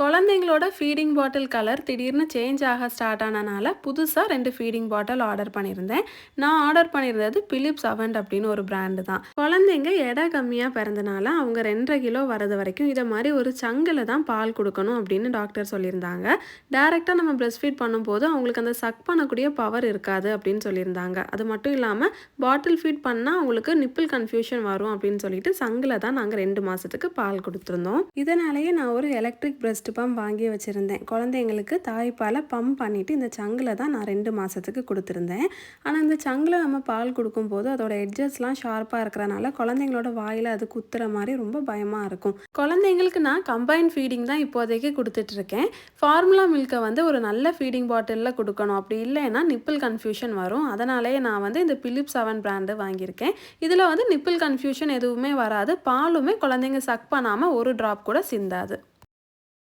குழந்தைங்களோட feeding bottle colour திடீர்னு change ஆக ஸ்டார்ட் ஆனனால புதுசாக ரெண்டு ஃபீடிங் பாட்டில் ஆர்டர் பண்ணியிருந்தேன். நான் ஆர்டர் பண்ணியிருந்தது பிலிப்ஸ் அவண்ட் அப்படின்னு ஒரு பிராண்டு தான். குழந்தைங்க எடை கம்மியாக பிறந்தனால அவங்க ரெண்டரை கிலோ வரது வரைக்கும் இதை மாதிரி ஒரு சங்கில் தான் பால் கொடுக்கணும் அப்படின்னு டாக்டர் சொல்லியிருந்தாங்க. டேரெக்டாக நம்ம பிரஸ்ட் ஃபீட் பண்ணும்போது அவங்களுக்கு அந்த சக் பண்ணக்கூடிய பவர் இருக்காது அப்படின்னு சொல்லியிருந்தாங்க. அது மட்டும் இல்லாமல் பாட்டில் ஃபீட் பண்ணால் அவங்களுக்கு நிப்பிள் கன்ஃபியூஷன் வரும் அப்படின்னு சொல்லிட்டு சங்கில் தான் நாங்கள் ரெண்டு மாதத்துக்கு பால் கொடுத்துருந்தோம். இதனாலேயே நான் ஒரு எலக்ட்ரிக் பிரஸ்ட் பம்ப் வாங்கி வச்சுருந்தேன். குழந்தைங்களுக்கு தாய்ப்பாலை பம்ப் பண்ணிவிட்டு இந்த சங்கில் தான் நான் ரெண்டு மாதத்துக்கு கொடுத்துருந்தேன். ஆனால் இந்த சங்கில் நம்ம பால் கொடுக்கும்போது அதோட எட்ஜஸ்லாம் ஷார்ப்பாக இருக்கிறனால குழந்தைங்களோட வாயில் அது குத்துற மாதிரி ரொம்ப பயமாக இருக்கும். குழந்தைங்களுக்கு நான் கம்பைன் ஃபீடிங் தான் இப்போதைக்கு கொடுத்துட்ருக்கேன். ஃபார்முலா மில்கை வந்து ஒரு நல்ல ஃபீடிங் பாட்டிலில் கொடுக்கணும். அப்படி இல்லைன்னா நிப்பிள் கன்ஃபியூஷன் வரும். அதனாலேயே நான் வந்து இந்த பிலிப் செவன் பிராண்டு வாங்கியிருக்கேன். இதில் வந்து நிப்பிள் கன்ஃபியூஷன் எதுவுமே வராது. பாலுமே குழந்தைங்க சக் பண்ணாமல் ஒரு ட்ராப் கூட சிந்தாது.